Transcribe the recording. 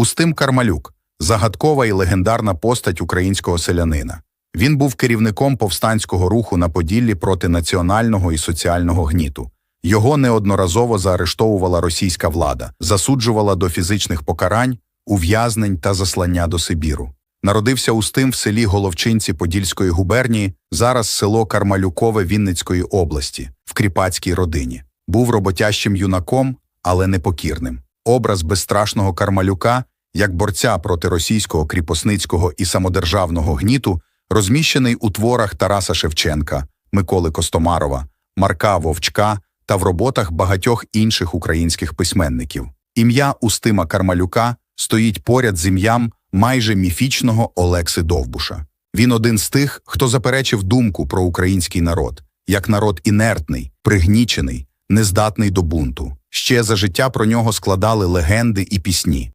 Устим Кармалюк загадкова і легендарна постать українського селянина. Він був керівником повстанського руху на Поділлі проти національного і соціального гніту. Його неодноразово заарештовувала російська влада, засуджувала до фізичних покарань, ув'язнень та заслання до Сибіру. Народився Устим в селі Головчинці Подільської губернії, зараз село Кармалюкове Вінницької області, в кріпацькій родині. Був роботящим юнаком, але непокірним. Образ безстрашного Кармалюка, як борця проти російського кріпосницького і самодержавного гніту, розміщений у творах Тараса Шевченка, Миколи Костомарова, Марка Вовчка та в роботах багатьох інших українських письменників. Ім'я Устима Кармалюка стоїть поряд з ім'ям майже міфічного Олекси Довбуша. Він один з тих, хто заперечив думку про український народ, як народ інертний, пригнічений, нездатний до бунту. Ще за життя про нього складали легенди і пісні.